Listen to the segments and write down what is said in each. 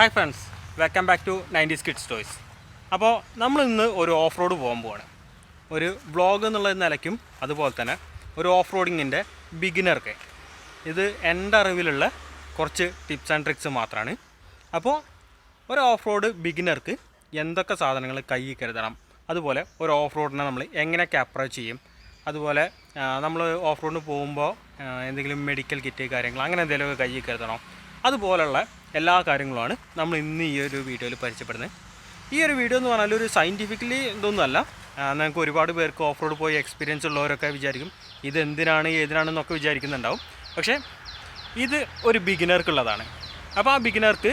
Hi friends welcome back to nineties kids toys അപ്പോൾ നമ്മൾ ഇന്ന് ഒരു ഓഫ് റോഡ് പോകാൻ പോവാണ്. ഒരു ബ്ലോഗ് എന്നുള്ള നിലയ്ക്കും അതുപോലെ തന്നെ ഒരു ഓഫ് റോഡിങ്ങിന്റെ ബിഗിനർക്ക് ഇത് എന്റെ അറിവിലുള്ള കുറച്ച് ടിപ്സ് ആൻഡ് ട്രിക്സ് മാത്രമാണ് അപ്പോൾ ഒരു ഓഫ് റോഡ് ബിഗിനർക്ക് എന്തൊക്കെ സാധനങ്ങൾ കയ്യിൽ കരുതണം അതുപോലെ ഒരു ഓഫ് റോഡിനെ നമ്മൾ എങ്ങനെയൊക്കെ അപ്രോച്ച് ചെയ്യും അതുപോലെ നമ്മൾ ഓഫ് റോഡിന് പോകുമ്പോൾ എന്തെങ്കിലും മെഡിക്കൽ കിറ്റ് കാര്യങ്ങൾ അങ്ങനെ എന്തെങ്കിലുമൊക്കെ കയ്യിൽ കരുതണം അതുപോലുള്ള എല്ലാ കാര്യങ്ങളുമാണ് നമ്മൾ ഇന്ന് ഈ ഒരു വീഡിയോയിൽ പരിചയപ്പെടുന്നത്. ഈ ഒരു വീഡിയോ എന്ന് പറഞ്ഞാൽ ഒരു സയന്റിഫിക്കലി ഇതൊന്നുമല്ല. നിങ്ങൾക്ക് ഒരുപാട് പേർക്ക് ഓഫ് റോഡ് പോയി എക്സ്പീരിയൻസ് ഉള്ളവരൊക്കെ വിചാരിക്കും. ഇത് എന്തിനാണ് ഏതിനാണെന്നൊക്കെ വിചാരിക്കുന്നുണ്ടാവും. പക്ഷേ ഇത് ഒരു ബിഗിനർക്കുള്ളതാണ് അപ്പോൾ ആ ബിഗിനർക്ക്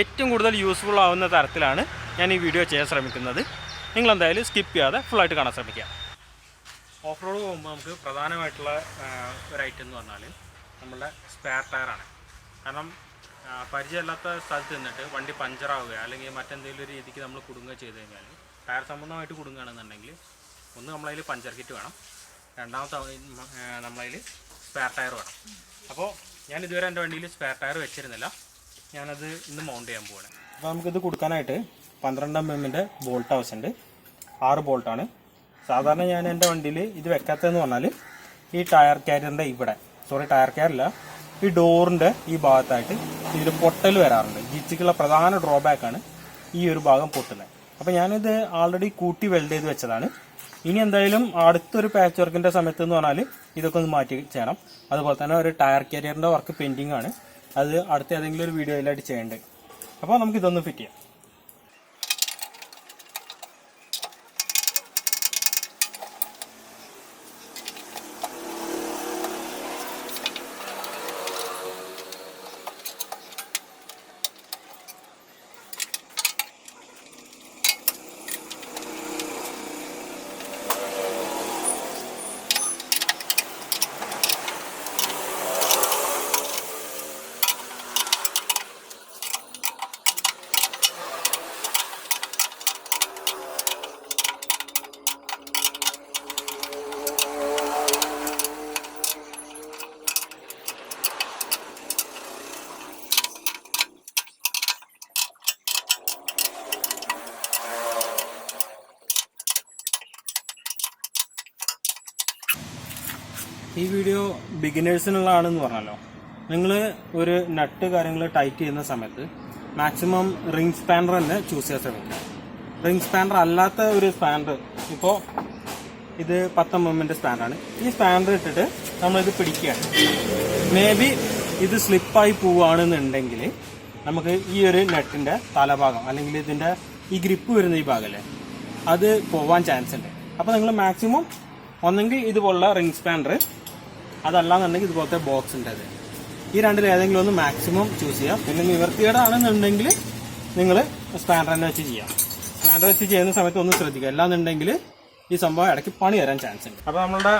ഏറ്റവും കൂടുതൽ യൂസ്ഫുൾ ആവുന്ന തരത്തിലാണ് ഞാൻ ഈ വീഡിയോ ചെയ്യാൻ ശ്രമിക്കുന്നത്. നിങ്ങൾ എന്തായാലും സ്കിപ്പ് ചെയ്യാതെ ഫുള്ളായിട്ട് കാണാൻ ശ്രമിക്കുക. ഓഫ് റോഡ് പോകുമ്പോൾ നമുക്ക് പ്രധാനമായിട്ടുള്ള ഒരു ഐറ്റം എന്ന് പറഞ്ഞാൽ നമ്മളുടെ സ്പെയർ ടയറാണ് കാരണം പരിചയമില്ലാത്ത സ്ഥലത്ത് നിന്നിട്ട് വണ്ടി പഞ്ചറാവുക അല്ലെങ്കിൽ മറ്റെന്തെങ്കിലും ഒരു രീതിക്ക് നമ്മൾ കുടുങ്ങുക ചെയ്ത് കഴിഞ്ഞാൽ ടയർ സംബന്ധമായിട്ട് കുടുങ്ങുകയാണെന്നുണ്ടെങ്കിൽ ഒന്ന് നമ്മളതിൽ പഞ്ചർ കിറ്റ് വേണം. രണ്ടാമത്തെ നമ്മളതിൽ സ്പെയർ ടയർ വേണം. അപ്പോൾ ഞാൻ ഇതുവരെ എന്റെ വണ്ടിയിൽ സ്പെയർ ടയർ വെച്ചിരുന്നില്ല. ഞാനത് ഇന്ന് മൗണ്ട് ചെയ്യാൻ പോവാണ്. അപ്പോൾ നമുക്കിത് കൊടുക്കാനായിട്ട് പന്ത്രണ്ട് എം എമ്മിന്റെ ബോൾട്ട് ആവശ്യമുണ്ട്. ആറ് ബോൾട്ടാണ് സാധാരണ ഞാൻ എന്റെ വണ്ടിയിൽ ഇത് വെക്കാത്തതെന്ന് പറഞ്ഞാൽ ഈ ടയർ ക്യാരിയറിന്റെ ഇവിടെ സോറി ടയർ ക്യാരില്ല ഈ ഡോറിന്റെ ഈ ഭാഗത്തായിട്ട് ഇതിൽ പൊട്ടൽ വരാറുണ്ട്. ജിച്ചിക്കുള്ള പ്രധാന ഡ്രോബാക്കാണ് ഈ ഒരു ഭാഗം പൊട്ടുന്നത് അപ്പൊ ഞാനിത് ആൾറെഡി കൂട്ടി വെൽഡ് ചെയ്ത് വെച്ചതാണ്. ഇനി എന്തായാലും അടുത്തൊരു പാച്ച് വർക്കിന്റെ സമയത്ത് എന്ന് പറഞ്ഞാൽ ഇതൊക്കെ ഒന്ന് മാറ്റി ചെയ്യണം അതുപോലെ തന്നെ ഒരു ടയർ കാരിയറിന്റെ വർക്ക് പെൻഡിങ് ആണ്. അത് അടുത്ത ഏതെങ്കിലും ഒരു വീഡിയോയിലായിട്ട് ചെയ്യേണ്ടത് അപ്പോൾ നമുക്ക് ഇതൊന്ന് ഫിറ്റ് ചെയ്യാം. ഈ വീഡിയോ ബിഗിനേഴ്സിനുള്ളതാണെന്ന് പറഞ്ഞല്ലോ. നിങ്ങൾ ഒരു നട്ട് കാര്യങ്ങൾ ടൈറ്റ് ചെയ്യുന്ന സമയത്ത് മാക്സിമം റിംഗ് സ്പാനർ തന്നെ ചൂസ് ചെയ്യാൻ ശ്രമിക്കുക. റിംഗ് സ്പാനർ അല്ലാത്ത ഒരു സ്പാനർ ഇപ്പോൾ ഇത് പത്ത് എം സ്പാനറാണ് ഈ സ്പാനർ ഇട്ടിട്ട് നമ്മളിത് പിടിക്കുകയാണ്. മേ ബി ഇത് സ്ലിപ്പായി പോവുകയാണെന്നുണ്ടെങ്കിൽ നമുക്ക് ഈ ഒരു നെട്ടിന്റെ തലഭാഗം അല്ലെങ്കിൽ ഇതിന്റെ ഈ ഗ്രിപ്പ് വരുന്ന ഈ ഭാഗമല്ലേ അത് പോവാൻ ചാൻസ് ഉണ്ട്. അപ്പോൾ നിങ്ങൾ മാക്സിമം ഒന്നെങ്കിൽ ഇതുപോലുള്ള റിംഗ് സ്പാനർ അതല്ലാന്നുണ്ടെങ്കിൽ ഇതുപോലത്തെ ബോക്സ് ഉണ്ട് അത്. ഈ രണ്ടിൽ ഏതെങ്കിലും ഒന്ന് മാക്സിമം ചൂസ് ചെയ്യാം. പിന്നെ നിവർത്തിയുടെ ആണെന്നുണ്ടെങ്കിൽ നിങ്ങൾ സ്പാനർ തന്നെ വെച്ച് ചെയ്യാം. സ്പാനർ വെച്ച് ചെയ്യുന്ന സമയത്ത് ഒന്ന് ശ്രദ്ധിക്കുക. അല്ലാന്നുണ്ടെങ്കിൽ ഈ സംഭവം ഇടയ്ക്ക് പണി വരാൻ ചാൻസ് ഉണ്ട്. അപ്പോൾ നമ്മളുടെ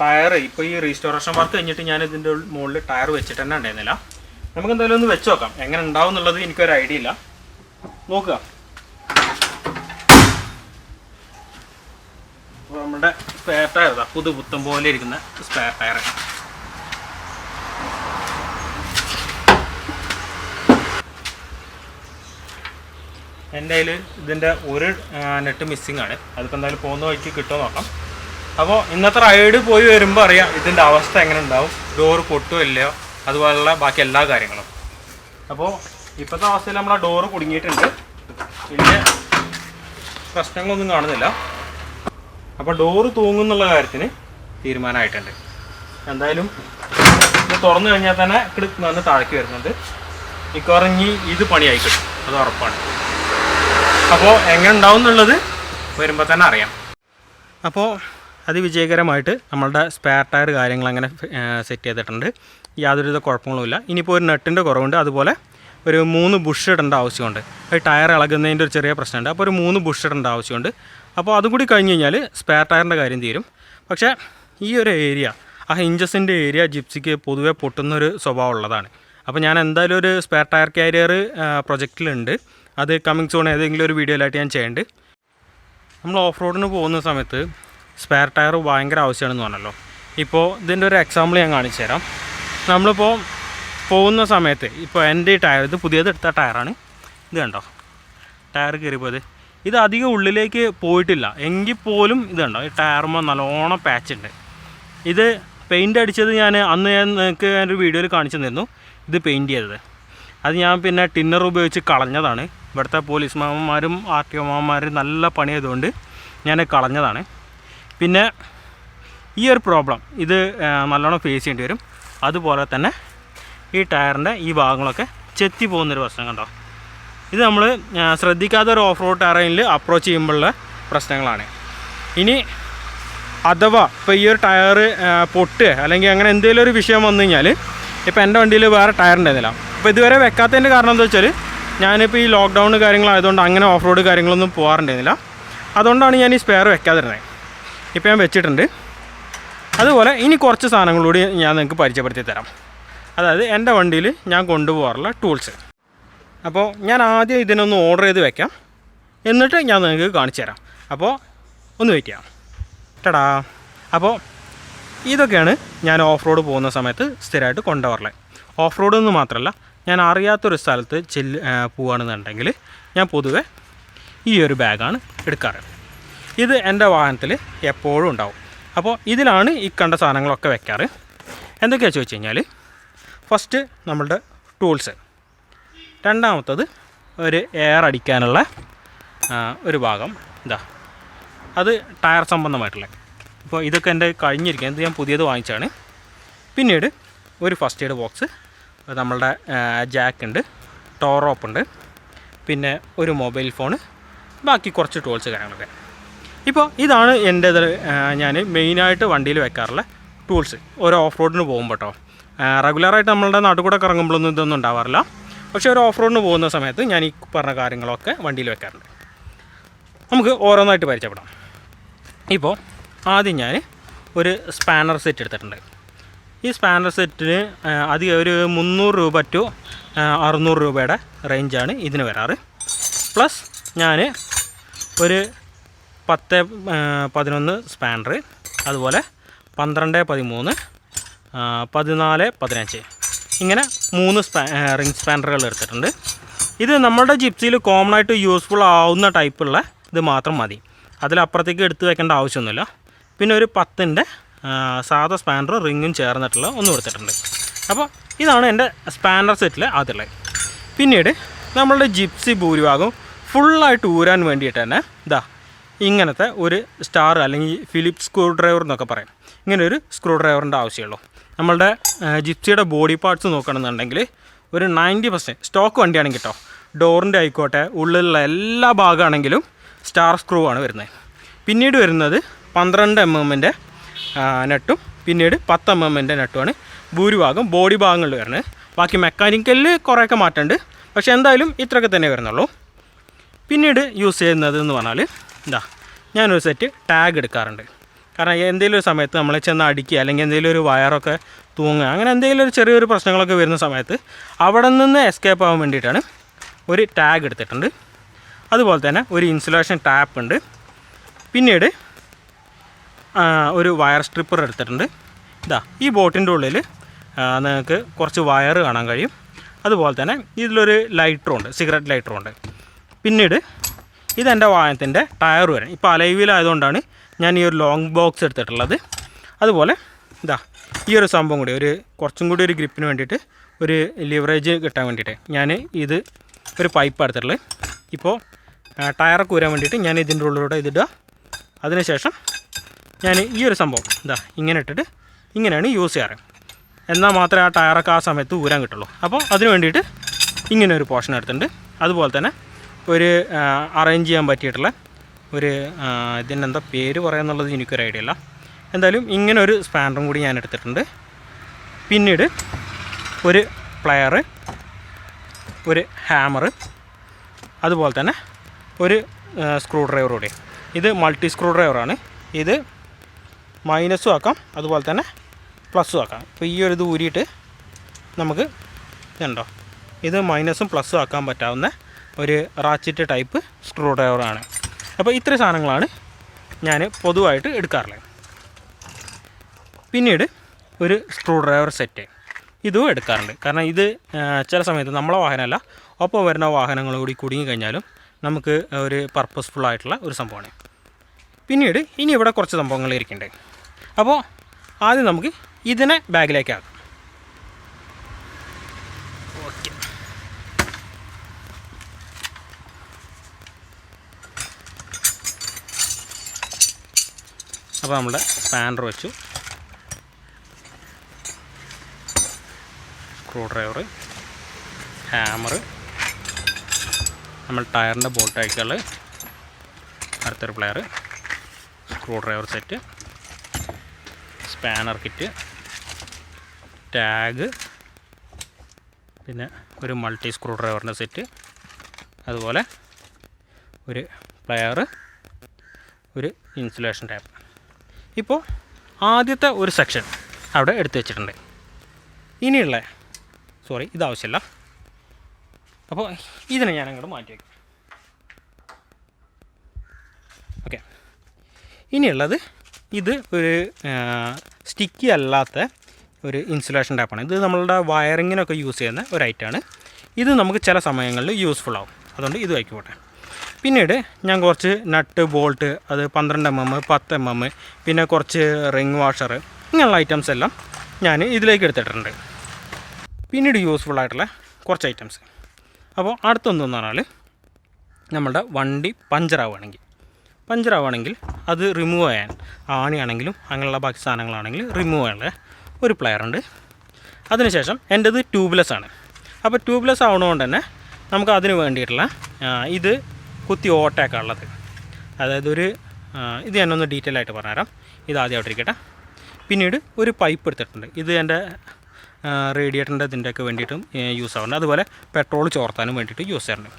ടയർ ഇപ്പോൾ ഈ റീസ്റ്റോറേഷൻ വർക്ക് കഴിഞ്ഞിട്ട് ഞാൻ ഇതിന്റെ മുകളിൽ ടയർ വെച്ചിട്ട് തന്നെ ഉണ്ടായിരുന്നില്ല. നമുക്ക് എന്തായാലും ഒന്ന് വെച്ച് നോക്കാം. എങ്ങനെ ഉണ്ടാവും എന്നുള്ളത് എനിക്കൊരു ഐഡിയ ഇല്ല. നോക്കുക. നമ്മുടെ സ്പെയർ ടയർ പുതു പുത്തം പോലെ ഇരിക്കുന്ന സ്പെയർ. ടയർ എന്റെ കയ്യിൽ ഇതിന്റെ ഒരു നെറ്റ് മിസ്സിംഗ് ആണ്. അതിപ്പോൾ എന്തായാലും പോകുന്ന വഴിക്ക് കിട്ടുമോ നോക്കാം. അപ്പോൾ ഇന്നത്തെ റൈഡ് പോയി വരുമ്പോൾ അറിയാം ഇതിന്റെ അവസ്ഥ എങ്ങനെ ഉണ്ടാവും ഡോർ പൊട്ടുമോ ഇല്ലയോ അതുപോലുള്ള ബാക്കി എല്ലാ കാര്യങ്ങളും. അപ്പോൾ ഇപ്പോഴത്തെ അവസ്ഥയിൽ നമ്മൾ ആ ഡോറ് കുടുങ്ങിയിട്ടുണ്ട്. വലിയ പ്രശ്നങ്ങളൊന്നും കാണുന്നില്ല. അപ്പോൾ ഡോറ് തൂങ്ങുന്നുള്ള കാര്യത്തിന് തീരുമാനമായിട്ടുണ്ട്. എന്തായാലും ഇത് തുറന്നു കഴിഞ്ഞാൽ തന്നെ കിടക്ക് വന്ന് താഴേക്ക് വരുന്നുണ്ട്. മിക്കവാറും ഇത് പണിയായി കിട്ടും അത് ഉറപ്പാണ്. അപ്പോൾ എങ്ങനെ ഉണ്ടാവും എന്നുള്ളത് വരുമ്പോൾ തന്നെ അറിയാം. അപ്പോൾ അതിവിജയകരമായിട്ട് നമ്മളുടെ സ്പെയർ ടയർ കാര്യങ്ങൾ അങ്ങനെ സെറ്റ് ചെയ്തിട്ടുണ്ട്. യാതൊരുവിധ കുഴപ്പങ്ങളുമില്ല. ഇനിയിപ്പോൾ ഒരു നെട്ടിന്റെ കുറവുണ്ട്. അതുപോലെ ഒരു മൂന്ന് ബുഷ് ഇടേണ്ട ആവശ്യമുണ്ട്. അത് ടയർ ഇളകുന്നതിന്റെ ഒരു ചെറിയ പ്രശ്നമുണ്ട്. അപ്പോൾ ഒരു മൂന്ന് ബുഷ് ഇടേണ്ട ആവശ്യമുണ്ട്. അപ്പോൾ അതും കൂടി കഴിഞ്ഞ് കഴിഞ്ഞാൽ സ്പെയർ ടയറിന്റെ കാര്യം തീരും. പക്ഷേ ഈ ഒരു ഏരിയ ആ ഹിഞ്ചസിന്റെ ഏരിയ ജിപ്സിക്ക് പൊതുവേ പൊട്ടുന്നൊരു സ്വഭാവം ഉള്ളതാണ്. അപ്പോൾ ഞാൻ എന്തായാലും ഒരു സ്പെയർ ടയർ കാരിയർ പ്രൊജക്റ്റിലുണ്ട് അത് കമ്മിങ് സോൺ ഏതെങ്കിലും ഒരു വീഡിയോയിലായിട്ട് ഞാൻ ചെയ്യേണ്ടത് നമ്മൾ ഓഫ് റോഡിന് പോകുന്ന സമയത്ത് സ്പെയർ ടയർ ഭയങ്കര ആവശ്യമാണെന്ന് പറഞ്ഞല്ലോ. ഇപ്പോൾ ഇതിന്റെ ഒരു എക്സാമ്പിൾ ഞാൻ കാണിച്ചു തരാം. നമ്മളിപ്പോൾ പോകുന്ന സമയത്ത് ഇപ്പോൾ എന്റെ ഈ ടയർ ഇത് പുതിയത് എടുത്ത ടയറാണ് ഇത് കണ്ടോ? ടയർ കയറിപ്പോയത് ഇത് അധികം ഉള്ളിലേക്ക് പോയിട്ടില്ല. എങ്കിൽ പോലും ഇത് കണ്ടോ? ഈ ടയർമ നല്ലോണം പാച്ച് ഉണ്ട് ഇത് പെയിന്റ് അടിച്ചത് ഞാൻ അന്ന് ഞാൻ നിങ്ങൾക്ക് ഞാനൊരു വീഡിയോയിൽ കാണിച്ചു തന്നിരുന്നു. ഇത് പെയിന്റ് ചെയ്തത്. അത് ഞാൻ പിന്നെ ടിന്നർ ഉപയോഗിച്ച് കളഞ്ഞതാണ്. ഇവിടുത്തെ പോലീസ് മാമന്മാരും ആർ ടി ഒമാന്മാരും നല്ല പണി ചെയ്തുകൊണ്ട് ഞാൻ കളഞ്ഞതാണ്. പിന്നെ ഈ ഒരു പ്രോബ്ലം ഇത് നല്ലോണം ഫേസ് ചെയ്യേണ്ടി വരും. അതുപോലെ തന്നെ ഈ ടയറിന്റെ ഈ ഭാഗങ്ങളൊക്കെ ചെത്തി പോകുന്നൊരു പ്രശ്നം കണ്ടോ? ഇത് നമ്മൾ ശ്രദ്ധിക്കാത്ത ഒരു ഓഫ് റോഡ് ടെറൈനിൽ അപ്രോച്ച് ചെയ്യുമ്പോഴുള്ള പ്രശ്നങ്ങളാണ്. ഇനി അഥവാ ഇപ്പോൾ ഈ ഒരു ടയർ പൊട്ടുക അല്ലെങ്കിൽ അങ്ങനെ എന്തെങ്കിലും ഒരു വിഷയം വന്നു കഴിഞ്ഞാൽ ഇപ്പോൾ എന്റെ വണ്ടിയിൽ വേറെ ടയർ ഉണ്ടായിരുന്നില്ല. അപ്പോൾ ഇതുവരെ വെക്കാത്തതിന്റെ കാരണം എന്താ വെച്ചാൽ ഞാനിപ്പോൾ ഈ ലോക്ക്ഡൗൺ കാര്യങ്ങളായതുകൊണ്ട് അങ്ങനെ ഓഫ് റോഡ് കാര്യങ്ങളൊന്നും പോകാറുണ്ടായിരുന്നില്ല അതുകൊണ്ടാണ് ഞാൻ ഈ സ്പെയർ വെക്കാതിരുന്നത് ഇപ്പോൾ ഞാൻ വെച്ചിട്ടുണ്ട്. അതുപോലെ ഇനി കുറച്ച് സാധനങ്ങളൂടി ഞാൻ നിങ്ങൾക്ക് പരിചയപ്പെടുത്തി തരാം അതായത് എന്റെ വണ്ടിയിൽ ഞാൻ കൊണ്ടുപോകാറുള്ള ടൂൾസ് അപ്പോൾ ഞാൻ ആദ്യം ഇതിനൊന്ന് ഓർഡർ ചെയ്ത് വെക്കാം. എന്നിട്ട് ഞാൻ നിങ്ങൾക്ക് കാണിച്ചു തരാം. അപ്പോൾ ഒന്ന് വെയിറ്റ് ചെയ്യാം. ടടാ. അപ്പോൾ ഇതൊക്കെയാണ് ഞാൻ ഓഫ് റോഡ് പോകുന്ന സമയത്ത് സ്ഥിരമായിട്ട് കൊണ്ടുപോകാറുള്ളത് ഓഫ് റോഡ് എന്ന് മാത്രമല്ല ഞാൻ അറിയാത്തൊരു സ്ഥലത്ത് ചെല്ല് പോവുകയാണെന്നുണ്ടെങ്കിൽ ഞാൻ പൊതുവെ ഈ ഒരു ബാഗാണ് എടുക്കാറ്. ഇത് എന്റെ വാഹനത്തിൽ എപ്പോഴും ഉണ്ടാവും. അപ്പോൾ ഇതിലാണ് ഈ കണ്ട സാധനങ്ങളൊക്കെ വെക്കാറ്. എന്തൊക്കെയാണെന്ന് ചോദിച്ചു കഴിഞ്ഞാൽ ഫസ്റ്റ് നമ്മളുടെ ടൂൾസ് രണ്ടാമത്തത് ഒരു എയർ അടിക്കാനുള്ള ഒരു ഭാഗം. ഇതാ അത് ടയർ സംബന്ധമായിട്ടുള്ള. ഇപ്പോൾ ഇതൊക്കെ എന്റെ കഴിഞ്ഞിരിക്കുന്നത്. ഞാൻ പുതിയത് വാങ്ങിച്ചാണ് പിന്നീട് ഒരു ഫസ്റ്റ് എയ്ഡ് ബോക്സ് നമ്മളുടെ ജാക്ക് ഉണ്ട് ടോറോപ്പ് ഉണ്ട് പിന്നെ ഒരു മൊബൈൽ ഫോണ് ബാക്കി കുറച്ച് ടൂൾസ് കാര്യങ്ങളൊക്കെ. ഇപ്പോൾ ഇതാണ് എന്റെ ഞാൻ മെയിനായിട്ട് വണ്ടിയിൽ വെക്കാറുള്ള ടൂൾസ് ഓരോ ഓഫ് റോഡിന് പോകുമ്പോൾ കേട്ടോ റെഗുലറായിട്ട് നമ്മളുടെ നാട്ടിൽ കൂടെ ഇറങ്ങുമ്പോഴൊന്നും ഇതൊന്നും ഉണ്ടാവാറില്ല. പക്ഷേ ഒരു ഓഫ് റോഡിന് പോകുന്ന സമയത്ത് ഞാൻ ഈ പറഞ്ഞ കാര്യങ്ങളൊക്കെ വണ്ടിയിൽ വെക്കാറുണ്ട്. നമുക്ക് ഓരോന്നായിട്ട് പരിചയപ്പെടാം. ഇപ്പോൾ ആദ്യം ഞാൻ ഒരു സ്പാനർ സെറ്റ് എടുത്തിട്ടുണ്ട്. ഈ സ്പാനർ സെറ്റിന് അധികം ഒരു മുന്നൂറ് രൂപ ടു അറുന്നൂറ് രൂപയുടെ റേഞ്ചാണ് ഇതിന് വരാറ്. പ്ലസ് ഞാൻ ഒരു പത്ത് പതിനൊന്ന് സ്പാനർ അതുപോലെ പന്ത്രണ്ട് പതിമൂന്ന് പതിനാല് പതിനഞ്ച് ഇങ്ങനെ മൂന്ന് സ്പാ റിംഗ് സ്പാൻഡറുകൾ എടുത്തിട്ടുണ്ട്. ഇത് നമ്മുടെ ജിപ്സിയിൽ കോമൺ ആയിട്ട് യൂസ്ഫുൾ ആവുന്ന ടൈപ്പുള്ള ഇത് മാത്രം മതി. അതിലപ്പുറത്തേക്ക് എടുത്ത് വെക്കേണ്ട ആവശ്യമൊന്നുമില്ല. പിന്നെ ഒരു പത്തിന്റെ സാധാ സ്പാനറും റിങ്ങും ചേർന്നിട്ടുള്ള ഒന്ന് കൊടുത്തിട്ടുണ്ട്. അപ്പോൾ ഇതാണ് എന്റെ സ്പാനർ സെറ്റിലെ ആദ്യമുള്ളത്. പിന്നീട് നമ്മളുടെ ജിപ്സി ഭൂരിഭാഗം ഫുള്ളായിട്ട് ഊരാൻ വേണ്ടിയിട്ട് തന്നെ ഇതാ ഇങ്ങനത്തെ ഒരു സ്റ്റാർ അല്ലെങ്കിൽ ഫിലിപ്സ് സ്ക്രൂ ഡ്രൈവർ എന്നൊക്കെ പറയും. ഇങ്ങനെ ഒരു സ്ക്രൂ ഡ്രൈവറിന്റെ ആവശ്യമുള്ളൂ. നമ്മളുടെ ജിപ്സിയുടെ ബോഡി പാർട്സ് നോക്കണമെന്നുണ്ടെങ്കിൽ ഒരു നയന്റി പെർസെന്റ് സ്റ്റോക്ക് വണ്ടിയാണെങ്കിൽ കേട്ടോ ഡോറിന്റെ ആയിക്കോട്ടെ ഉള്ളിലുള്ള എല്ലാ ഭാഗമാണെങ്കിലും സ്റ്റാർ സ്ക്രൂ ആണ് വരുന്നത്. പിന്നീട് വരുന്നത് പന്ത്രണ്ട് എം എമ്മിന്റെ നെട്ടും പിന്നീട് പത്ത് എം എമ്മിന്റെ നെട്ടുമാണ്. ഭൂരിഭാഗം ബോഡി ഭാഗങ്ങളിൽ വരുന്നത്. ബാക്കി മെക്കാനിക്കലിൽ കുറേയൊക്കെ മാറ്റമുണ്ട് പക്ഷേ എന്തായാലും ഇത്രയൊക്കെ തന്നെ വരുന്നുള്ളൂ. പിന്നീട് യൂസ് ചെയ്യുന്നത് എന്ന് പറഞ്ഞാൽ എന്താ ഞാനൊരു സെറ്റ് ടാഗ് എടുക്കാറുണ്ട്. കാരണം എന്തെങ്കിലും ഒരു സമയത്ത് നമ്മൾ ചെന്ന് അടിക്കുക അല്ലെങ്കിൽ എന്തെങ്കിലും ഒരു വയറൊക്കെ തൂങ്ങുക അങ്ങനെ എന്തെങ്കിലും ഒരു ചെറിയൊരു പ്രശ്നങ്ങളൊക്കെ വരുന്ന സമയത്ത് അവിടെ നിന്ന് എസ്കേപ്പ് ആവാൻ വേണ്ടിയിട്ടാണ് ഒരു ടാഗ് എടുത്തിട്ടുണ്ട്. അതുപോലെ തന്നെ ഒരു ഇൻസുലേഷൻ ടാപ്പ് ഉണ്ട്. പിന്നീട് ഒരു വയർ സ്ട്രിപ്പർ എടുത്തിട്ടുണ്ട്. ഇതാ ഈ ബോട്ടിന്റെ ഉള്ളിൽ നിങ്ങൾക്ക് കുറച്ച് വയർ കാണാൻ കഴിയും. അതുപോലെ തന്നെ ഇതിലൊരു ലൈറ്ററും ഉണ്ട് സിഗരറ്റ് ലൈറ്ററും ഉണ്ട്. പിന്നീട് ഇതെന്റെ വാഹനത്തിന്റെ ടയർ വരാൻ ഇപ്പോൾ അലൈവിലായതുകൊണ്ടാണ് ഞാൻ ഈ ഒരു ലോങ് ബോക്സ് എടുത്തിട്ടുള്ളത്. അതുപോലെ ഇതാ ഈ ഒരു സംഭവം കൂടി ഒരു കുറച്ചും കൂടി ഒരു ഗ്രിപ്പിന് വേണ്ടിയിട്ട് ഒരു ലിവറേജ് കിട്ടാൻ വേണ്ടിയിട്ട് ഞാൻ ഇത് ഒരു പൈപ്പ് എടുത്തിട്ടുള്ളത്. ഇപ്പോൾ ടയർ ഊരാൻ വേണ്ടിയിട്ട് ഞാൻ ഇതിന്റെ ഉള്ളിലൂടെ ഇതിടുക അതിനുശേഷം ഞാൻ ഈ ഒരു സംഭവം ഇതാ ഇങ്ങനെ ഇട്ടിട്ട് ഇങ്ങനെയാണ് യൂസ് ചെയ്യാറ്. എന്നാൽ മാത്രമേ ആ ടയറൊക്കെ ആ സമയത്ത് ഊരാൻ കിട്ടുള്ളൂ. അപ്പോൾ അതിന് വേണ്ടിയിട്ട് ഇങ്ങനെ ഒരു പോർഷൻ എടുത്തിട്ടുണ്ട്. അതുപോലെ തന്നെ ഒരു അറേഞ്ച് ചെയ്യാൻ പറ്റിയിട്ടുള്ള ഒരു ഇതിനെന്താ പേര് പറയാന്നുള്ളത് എനിക്കൊരു ഐഡിയ ഇല്ല. എന്തായാലും ഇങ്ങനെ ഒരു സ്പാനറും കൂടി ഞാൻ എടുത്തിട്ടുണ്ട്. പിന്നീട് ഒരു പ്ലെയർ ഒരു ഹാമർ അതുപോലെ തന്നെ ഒരു സ്ക്രൂ ഡ്രൈവർ കൂടി. ഇത് മൾട്ടി സ്ക്രൂ ഡ്രൈവറാണ് ഇത് മൈനസും ആക്കാം അതുപോലെ തന്നെ പ്ലസ്സും ആക്കാം. ഇപ്പോൾ ഈ ഒരു ഇത് ഊരിയിട്ട് നമുക്ക് ഇതുണ്ടോ? ഇത് മൈനസും പ്ലസ്സും ആക്കാൻ പറ്റാവുന്ന ഒരു റാച്ചിറ്റ് ടൈപ്പ് സ്ക്രൂ ഡ്രൈവറാണ് അപ്പോൾ ഇത്ര സാധനങ്ങളാണ് ഞാൻ പൊതുവായിട്ട് എടുക്കാറുള്ളത്. പിന്നീട് ഒരു സ്ക്രൂ ഡ്രൈവർ സെറ്റ് ഇതും എടുക്കാറുണ്ട്. കാരണം ഇത് ചില സമയത്ത് നമ്മളെ വാഹനമല്ല ഒപ്പം വരുന്ന വാഹനങ്ങൾ കൂടി കുടുങ്ങി കഴിഞ്ഞാലും നമുക്ക് ഒരു പർപ്പസ്ഫുൾ ആയിട്ടുള്ള ഒരു സംഭവമാണ്. പിന്നീട് ഇനി ഇവിടെ കുറച്ച് സംഭവങ്ങൾ ഇരിക്കുന്നുണ്ട്. അപ്പോൾ ആദ്യം നമുക്ക് ഇതിനെ ബാഗിലേക്ക് അപ്പോൾ നമ്മുടെ സ്പാനർ വെച്ചു. സ്ക്രൂ ഡ്രൈവർ ഹാമർ നമ്മൾ ടയറിന്റെ ബോൾട്ട് അയക്കുകൾ അടുത്തൊരു plier screwdriver set spanner kit tag പിന്നെ ഒരു മൾട്ടി സ്ക്രൂ ഡ്രൈവറിന്റെ സെറ്റ് അതുപോലെ ഒരു പ്ലെയർ ഒരു ഇൻസുലേഷൻ ടാപ്പ്. ഇപ്പോൾ ആദ്യത്തെ ഒരു സെക്ഷൻ അവിടെ എടുത്തു വെച്ചിട്ടുണ്ട്. ഇനിയുള്ള സോറി ഇതാവശ്യമില്ല അപ്പോൾ ഇതിനെ ഞാൻ അങ്ങോട്ട് മാറ്റി വയ്ക്കും ഓക്കെ ഇനിയുള്ളത് ഇത് ഒരു സ്റ്റിക്കി അല്ലാത്ത ഒരു ഇൻസുലേഷൻ ടാപ്പാണ് ഇത് നമ്മളുടെ വയറിങ്ങിനൊക്കെ യൂസ് ചെയ്യുന്ന ഒരു ഐറ്റമാണ് ഇത് നമുക്ക് ചില സമയങ്ങളിൽ യൂസ്ഫുൾ ആവും. അതുകൊണ്ട് ഇത് വയ്ക്കോട്ടെ പിന്നീട് ഞാൻ കുറച്ച് നട്ട് ബോൾട്ട് അത് പന്ത്രണ്ട് എം എം പത്ത് എം എം പിന്നെ കുറച്ച് റിങ് വാഷർ ഇങ്ങനെയുള്ള ഐറ്റംസ് എല്ലാം ഞാൻ ഇതിലേക്ക് എടുത്തിട്ടുണ്ട്. പിന്നീട് യൂസ്ഫുൾ ആയിട്ടുള്ള കുറച്ച് ഐറ്റംസ് അപ്പോൾ അടുത്തൊന്നെന്ന് പറഞ്ഞാൽ നമ്മളുടെ വണ്ടി പഞ്ചറാവുകയാണെങ്കിൽ പഞ്ചറാവുകയാണെങ്കിൽ അത് റിമൂവ് ചെയ്യാൻ ആണിയാണെങ്കിലും അങ്ങനെയുള്ള ബാക്കി സാധനങ്ങളാണെങ്കിലും റിമൂവ് ചെയ്യാനുള്ള ഒരു പ്ലെയർ ഉണ്ട്. അതിനുശേഷം എന്റെത് ട്യൂബ്ലെസ് ആണ്. അപ്പോൾ ട്യൂബ്ലെസ് ആവണതുകൊണ്ട് തന്നെ നമുക്ക് അതിന് വേണ്ടിയിട്ടുള്ള ഇത് കുത്തി ഓട്ടയൊക്കെ ഉള്ളത് അതായത് ഒരു ഇത് ഞാനൊന്ന് ഡീറ്റെയിൽ ആയിട്ട് പറഞ്ഞുതരാം. ഇത് ആദ്യമായിട്ടിരിക്കട്ടെ. പിന്നീട് ഒരു പൈപ്പ് എടുത്തിട്ടുണ്ട്. ഇത് എന്റെ റേഡിയേറ്ററിന്റെ ഇതിന്റെയൊക്കെ വേണ്ടിയിട്ടും യൂസ് ആവുന്നുണ്ട്. അതുപോലെ പെട്രോൾ ചോർത്താനും വേണ്ടിയിട്ട് യൂസ് ചെയ്യാറുണ്ട്.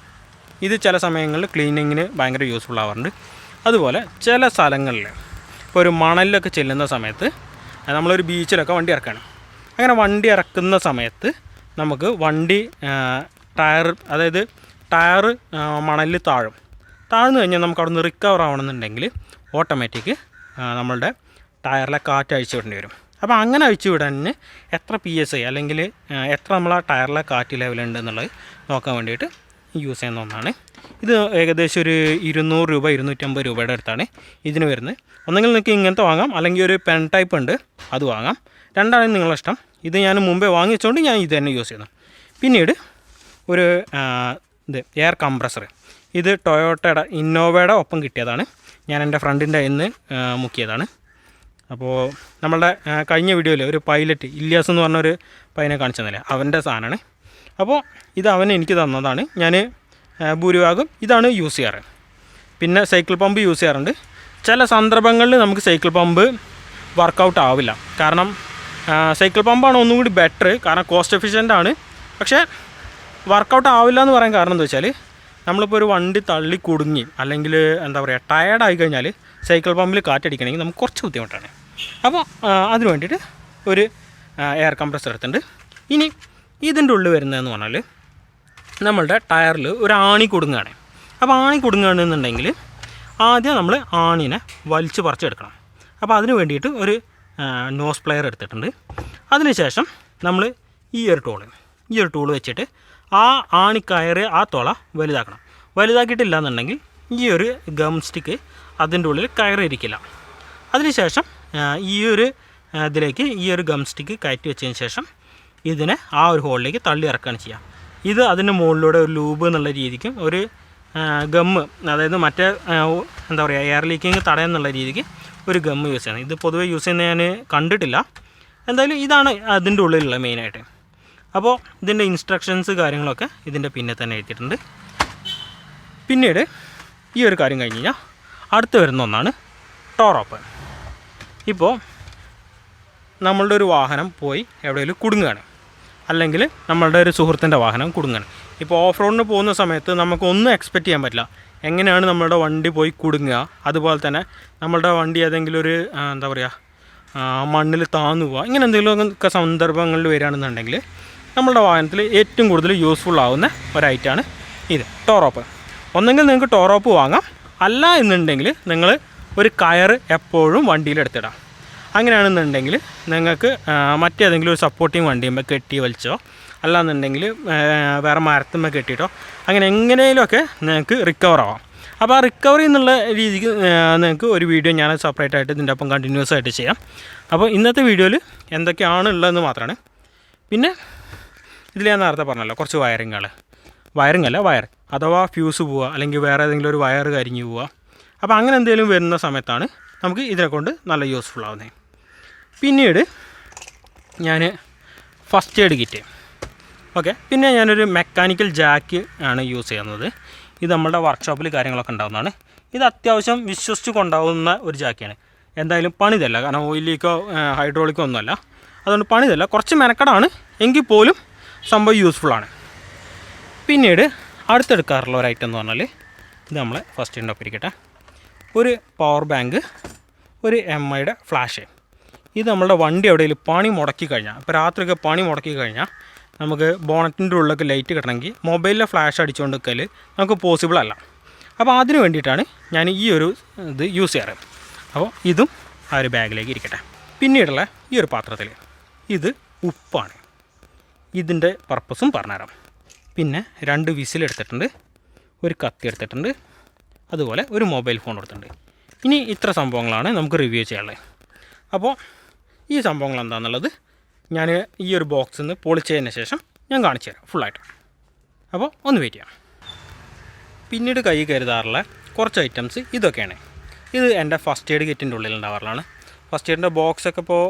ഇത് ചില സമയങ്ങളിൽ ക്ലീനിങ്ങിന് ഭയങ്കര യൂസ്ഫുൾ ആവാറുണ്ട്. അതുപോലെ ചില സ്ഥലങ്ങളിൽ ഇപ്പോൾ ഒരു മണലിലൊക്കെ ചെല്ലുന്ന സമയത്ത് നമ്മളൊരു ബീച്ചിലൊക്കെ വണ്ടി ഇറക്കുകയാണ് അങ്ങനെ വണ്ടി ഇറക്കുന്ന സമയത്ത് നമുക്ക് വണ്ടി ടയർ അതായത് ടയർ മണലിൽ താഴും. താഴ്ന്നു കഴിഞ്ഞാൽ നമുക്ക് അവിടെ നിന്ന് റിക്കവർ ആവണമെന്നുണ്ടെങ്കിൽ ഓട്ടോമാറ്റിക് നമ്മളുടെ ടയറിലെ കാറ്റ് അഴിച്ചു വിടേണ്ടി വരും. അപ്പോൾ അങ്ങനെ അഴിച്ചു വിടാൻ എത്ര പി എസ് ഐ അല്ലെങ്കിൽ എത്ര നമ്മൾ ആ ടയറിലെ കാറ്റ് ലെവലുണ്ട് എന്നുള്ളത് നോക്കാൻ വേണ്ടിയിട്ട് യൂസ് ചെയ്യുന്ന ഒന്നാണ്. ഇത് ഏകദേശം ഒരു ഇരുന്നൂറ് രൂപ ഇരുന്നൂറ്റമ്പത് രൂപയുടെ അടുത്താണ് ഇതിന് വരുന്നത്. ഒന്നെങ്കിൽ നിങ്ങൾക്ക് ഇങ്ങനത്തെ വാങ്ങാം അല്ലെങ്കിൽ ഒരു പെൻ ടൈപ്പ് ഉണ്ട് അത് വാങ്ങാം. രണ്ടാണ് നിങ്ങളുടെ ഇഷ്ടം. ഇത് ഞാൻ മുമ്പേ വാങ്ങിച്ചുകൊണ്ട് ഞാൻ ഇത് തന്നെ യൂസ് ചെയ്യുന്നു. പിന്നീട് ഒരു ഇത് എയർ കംപ്രസർ ഇത് ടൊയോട്ടയുടെ ഇന്നോവയുടെ ഒപ്പം കിട്ടിയതാണ്. ഞാൻ എന്റെ ഫ്രണ്ടിന്റെ ഇന്ന് മുക്കിയതാണ്. അപ്പോൾ നമ്മളുടെ കഴിഞ്ഞ വീഡിയോയിൽ ഒരു പൈലറ്റ് ഇല്യാസ് എന്ന് പറഞ്ഞൊരു പയ്യനെ കാണിച്ചു തന്നില്ലേ അവന്റെ സാധനമാണ്. അപ്പോൾ ഇത് അവൻ എനിക്ക് തന്നതാണ്. ഞാൻ ഭൂരിഭാഗം ഇതാണ് യൂസ് ചെയ്യാറ്. പിന്നെ സൈക്കിൾ പമ്പ് യൂസ് ചെയ്യാറുണ്ട്. ചില സന്ദർഭങ്ങളിൽ നമുക്ക് സൈക്കിൾ പമ്പ് വർക്കൗട്ട് ആവില്ല. കാരണം സൈക്കിൾ പമ്പാണ് ഒന്നും കൂടി ബെറ്റർ കാരണം കോസ്റ്റ് എഫിഷ്യന്റ് ആണ്. പക്ഷേ വർക്കൗട്ട് ആവില്ല എന്ന് പറയാൻ കാരണം എന്താ വെച്ചാൽ നമ്മളിപ്പോൾ ഒരു വണ്ടി തള്ളി കുടുങ്ങി അല്ലെങ്കിൽ എന്താ പറയുക ടയർഡായി കഴിഞ്ഞാൽ സൈക്കിൾ പമ്പിൽ കാറ്റടിക്കണമെങ്കിൽ നമുക്ക് കുറച്ച് ബുദ്ധിമുട്ടാണ്. അപ്പോൾ അതിന് വേണ്ടിയിട്ട് ഒരു എയർ കംപ്രസർ എടുത്തിട്ടുണ്ട്. ഇനി ഇതിന്റെ ഉള്ളിൽ വരുന്നതെന്ന് പറഞ്ഞാൽ നമ്മളുടെ ടയറിൽ ഒരു ആണി കൊടുങ്ങുകയാണ്. അപ്പോൾ ആണി കൊടുങ്ങുകയാണെന്നുണ്ടെങ്കിൽ ആദ്യം നമ്മൾ ആണിനെ വലിച്ച് പറിച്ചെടുക്കണം. അപ്പോൾ അതിന് വേണ്ടിയിട്ട് ഒരു നോസ് പ്ലെയർ എടുത്തിട്ടുണ്ട്. അതിനുശേഷം നമ്മൾ ഈ ഒരു ടൂൾ ഈ ഒരു ടൂൾ വെച്ചിട്ട് ആ ആണിക്കയറ് ആ തുള വലുതാക്കണം. വലുതാക്കിയിട്ടില്ല എന്നുണ്ടെങ്കിൽ ഈ ഒരു ഗം സ്റ്റിക്ക് അതിന്റെ ഉള്ളിൽ കയറിയിരിക്കില്ല. അതിനുശേഷം ഈ ഒരു ഇതിലേക്ക് ഈ ഒരു ഗം സ്റ്റിക്ക് കയറ്റി വെച്ചതിന് ശേഷം ഇതിനെ ആ ഒരു ഹോളിലേക്ക് തള്ളി ഇറക്കുകയാണ് ചെയ്യുക. ഇത് അതിന്റെ മുകളിലൂടെ ഒരു ലൂബ് എന്നുള്ള രീതിക്കും ഒരു ഗമ്മ് അതായത് മറ്റേ എന്താ പറയുക എയർ ലീക്കിങ് തടയെന്നുള്ള രീതിക്ക് ഒരു ഗമ്മ് യൂസ് ചെയ്യണം. ഇത് പൊതുവേ യൂസ് ചെയ്യുന്നത് ഞാൻ കണ്ടിട്ടില്ല. എന്തായാലും ഇതാണ് അതിന്റെ ഉള്ളിലുള്ള മെയിനായിട്ട് അപ്പോൾ ഇതിന്റെ ഇൻസ്ട്രക്ഷൻസ് കാര്യങ്ങളൊക്കെ ഇതിന്റെ പിന്നെ തന്നെ എഴുതിയിട്ടുണ്ട്. പിന്നീട് ഈ ഒരു കാര്യം കഴിഞ്ഞ് കഴിഞ്ഞാൽ അടുത്ത് വരുന്ന ഒന്നാണ് ടോറോപ്പ് ഇപ്പോൾ നമ്മളുടെ ഒരു വാഹനം പോയി എവിടെയെങ്കിലും കുടുങ്ങുകയാണ്. അല്ലെങ്കിൽ നമ്മളുടെ ഒരു സുഹൃത്തിന്റെ വാഹനം കുടുങ്ങുകയാണ്. ഇപ്പോൾ ഓഫ് റോഡിന് പോകുന്ന സമയത്ത് നമുക്കൊന്നും എക്സ്പെക്റ്റ് ചെയ്യാൻ പറ്റില്ല. എങ്ങനെയാണ് നമ്മളുടെ വണ്ടി പോയി കുടുങ്ങുക? അതുപോലെ തന്നെ നമ്മളുടെ വണ്ടി ഏതെങ്കിലും ഒരു എന്താ പറയുക മണ്ണിൽ താന്നു പോവുക ഇങ്ങനെ എന്തെങ്കിലുമൊക്കെ സന്ദർഭങ്ങളിൽ വരികയാണെന്നുണ്ടെങ്കിൽ നമ്മളുടെ വാഹനത്തിൽ ഏറ്റവും കൂടുതൽ യൂസ്ഫുൾ ആവുന്ന ഒരൈറ്റാണ് ഇത്. ടോറോപ്പ് ഒന്നെങ്കിൽ നിങ്ങൾക്ക് ടോറോപ്പ് വാങ്ങാം. അല്ല എന്നുണ്ടെങ്കിൽ നിങ്ങൾ ഒരു കയർ എപ്പോഴും വണ്ടിയിൽ എടുത്തിടാം. അങ്ങനെയാണെന്നുണ്ടെങ്കിൽ നിങ്ങൾക്ക് മറ്റേതെങ്കിലും ഒരു സപ്പോർട്ടിങ് വണ്ടിയുമ്പോൾ കെട്ടി വലിച്ചോ അല്ലാന്നുണ്ടെങ്കിൽ വേറെ മരത്തുമ്പോൾ കെട്ടിയിട്ടോ അങ്ങനെ എങ്ങനെയെങ്കിലുമൊക്കെ നിങ്ങൾക്ക് റിക്കവർ ആവാം. അപ്പോൾ ആ റിക്കവറി എന്നുള്ള രീതിക്ക് നിങ്ങൾക്ക് ഒരു വീഡിയോ ഞാൻ സെപ്പറേറ്റ് ആയിട്ട് ഇതിന്റെ ഒപ്പം കണ്ടിന്യൂസ് ആയിട്ട് ചെയ്യാം. അപ്പോൾ ഇന്നത്തെ വീഡിയോയിൽ എന്തൊക്കെയാണ് ഉള്ളതെന്ന് മാത്രമാണ് പിന്നെ ഇതിൽ ഞാൻ നേരത്തെ പറഞ്ഞല്ലോ കുറച്ച് വയറിങ്ങൾ വയറിംഗ് അല്ല വയർ അഥവാ ഫ്യൂസ് പോവുക അല്ലെങ്കിൽ വേറെ ഏതെങ്കിലും ഒരു വയർ കരിഞ്ഞു പോവുക. അപ്പോൾ അങ്ങനെ എന്തെങ്കിലും വരുന്ന സമയത്താണ് നമുക്ക് ഇതിനെ കൊണ്ട് നല്ല യൂസ്ഫുൾ ആവുന്നത് പിന്നീട് ഞാൻ ഫസ്റ്റ് എയ്ഡ് കിറ്റ് ഓക്കെ പിന്നെ ഞാനൊരു മെക്കാനിക്കൽ ജാക്ക് ആണ് യൂസ് ചെയ്യുന്നത്. ഇത് നമ്മുടെ വർക്ക്ഷോപ്പിൽ കാര്യങ്ങളൊക്കെ ഉണ്ടാകുന്നതാണ് ഇത് അത്യാവശ്യം വിശ്വസിച്ച് കൊണ്ടാവുന്ന ഒരു ജാക്കിയാണ് എന്തായാലും പണിതല്ല. കാരണം ഓയിലിക്കോ ഹൈഡ്രോളിക്കോ ഒന്നുമല്ല. അതുകൊണ്ട് പണിതല്ല. കുറച്ച് മെനക്കടാണ്. എങ്കിൽ പോലും സംഭവം യൂസ്ഫുള്ളാണ് പിന്നീട് അടുത്തെടുക്കാറുള്ള ഒരു ഐറ്റം എന്ന് പറഞ്ഞാൽ ഇത് നമ്മൾ ഫസ്റ്റ് ഇരിക്കട്ടെ. ഒരു പവർ ബാങ്ക് ഒരു എം ഐയുടെ ഫ്ലാഷ് ഇത് നമ്മളുടെ വണ്ടി എവിടെയെങ്കിലും പണി മുടക്കി കഴിഞ്ഞാൽ ഇപ്പോൾ രാത്രിയൊക്കെ പണി മുടക്കി കഴിഞ്ഞാൽ നമുക്ക് ബോണറ്റിന്റെ ഉള്ളിലൊക്കെ ലൈറ്റ് കിട്ടണമെങ്കിൽ മൊബൈലിലെ ഫ്ലാഷ് അടിച്ചുകൊണ്ട് നിൽക്കൽ നമുക്ക് പോസിബിൾ അല്ല. അപ്പോൾ അതിന് വേണ്ടിയിട്ടാണ് ഞാൻ ഈ ഒരു ഇത് യൂസ് ചെയ്യാറ്. അപ്പോൾ ഇതും ആ ഒരു ബാഗിലേക്ക് ഇരിക്കട്ടെ. പിന്നീടുള്ള ഈ ഒരു പാത്രത്തിൽ ഇത് ഉപ്പാണ്. ഇതിന്റെ പർപ്പസും പറഞ്ഞുതരാം. പിന്നെ രണ്ട് വിസിലെടുത്തിട്ടുണ്ട് ഒരു കത്തി എടുത്തിട്ടുണ്ട് അതുപോലെ ഒരു മൊബൈൽ ഫോൺ എടുത്തിട്ടുണ്ട്. ഇനി ഇത്ര സംഭവങ്ങളാണ് നമുക്ക് റിവ്യൂ ചെയ്യാനുള്ളത്. അപ്പോൾ ഈ സംഭവങ്ങൾ എന്താണെന്നുള്ളത് ഞാൻ ഈ ഒരു ബോക്സിൽ നിന്ന് പൊളിച്ചതിന് ശേഷം ഞാൻ കാണിച്ചു തരാം ഫുള്ളായിട്ട് അപ്പോൾ ഒന്ന് വെയിറ്റ് ചെയ്യാം. പിന്നീട് കൈ കരുതാറുള്ള കുറച്ച് ഐറ്റംസ് ഇതൊക്കെയാണ്. ഇത് എന്റെ ഫസ്റ്റ് എയ്ഡ് കിറ്റിന്റെ ഉള്ളിൽ ഉണ്ടാവാറുള്ളതാണ് ഫസ്റ്റ് എയ്ഡിന്റെ ബോക്സൊക്കെ ഇപ്പോൾ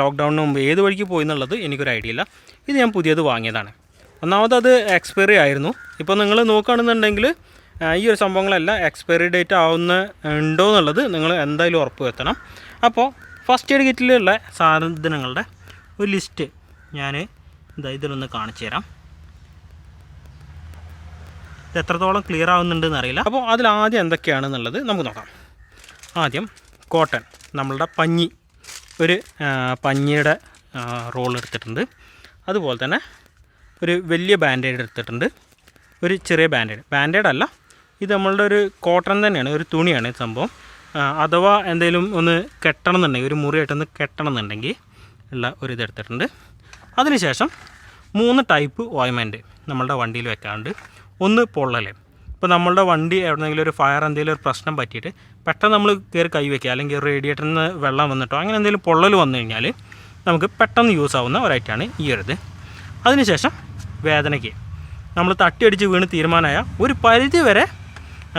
ലോക്ക്ഡൗണിന് മുമ്പ് ഏത് വഴിക്ക് പോയി എന്നുള്ളത് എനിക്കൊരു ഐഡിയ ഇല്ല. ഇത് ഞാൻ പുതിയത് വാങ്ങിയതാണ്. ഒന്നാമത് അത് എക്സ്പയറി ആയിരുന്നു. ഇപ്പോൾ നിങ്ങൾ നോക്കുകയാണെന്നുണ്ടെങ്കിൽ ഈ ഒരു സംഭവങ്ങളെല്ലാം എക്സ്പയറി ഡേറ്റ് ആവുന്ന ഉണ്ടോ എന്നുള്ളത് നിങ്ങൾ എന്തായാലും ഉറപ്പ് വരുത്തണം. അപ്പോൾ ഫസ്റ്റ് എയ്ഡ് കിറ്റിലുള്ള സാധനങ്ങളുടെ ഒരു ലിസ്റ്റ് ഞാൻ ഇതാ ഇതിലൊന്ന് കാണിച്ചു തരാം. ഇത് എത്രത്തോളം ക്ലിയർ ആവുന്നുണ്ടെന്ന് അറിയില്ല. അപ്പോൾ അതിൽ ആദ്യം എന്തൊക്കെയാണെന്നുള്ളത് നമുക്ക് നോക്കാം. ആദ്യം കോട്ടൺ നമ്മളുടെ പഞ്ഞി. ഒരു പഞ്ഞിയുടെ റോൾ എടുത്തിട്ടുണ്ട്. അതുപോലെ തന്നെ ഒരു വലിയ ബാൻഡേഡ് എടുത്തിട്ടുണ്ട്. ഒരു ചെറിയ ബാൻഡേഡ് ബാൻഡേഡ് അല്ല ഇത് നമ്മളുടെ ഒരു കോട്ടൺ തന്നെയാണ് ഒരു തുണിയാണ് സംഭവം. അഥവാ എന്തെങ്കിലും ഒന്ന് കെട്ടണം എന്നുണ്ടെങ്കിൽ ഒരു മുറിയായിട്ടൊന്ന് കെട്ടണം എന്നുണ്ടെങ്കിൽ ഉള്ള ഒരു ഇത് എടുത്തിട്ടുണ്ട്. അതിനുശേഷം മൂന്ന് ടൈപ്പ് ഓയിൻമെന്റ് നമ്മളുടെ വണ്ടിയിൽ വെക്കാറുണ്ട്. ഒന്ന് പൊള്ളൽ ഇപ്പോൾ നമ്മളുടെ വണ്ടി എവിടെന്നെങ്കിലും ഒരു ഫയർ എന്തെങ്കിലും ഒരു പ്രശ്നം പറ്റിയിട്ട് പെട്ടെന്ന് നമ്മൾ കയറി കൈ വയ്ക്കുക അല്ലെങ്കിൽ റേഡിയേറ്ററിൽ നിന്ന് വെള്ളം വന്നിട്ടോ അങ്ങനെ എന്തെങ്കിലും പൊള്ളൽ വന്നു കഴിഞ്ഞാൽ നമുക്ക് പെട്ടെന്ന് യൂസ് ആവുന്ന ഒരൈറ്റാണ് ഈ ഒരു ഇത് അതിനുശേഷം വേദനയ്ക്ക് നമ്മൾ തട്ടിയടിച്ച് വീണ് തീരുമാനമായ ഒരു പരിധി വരെ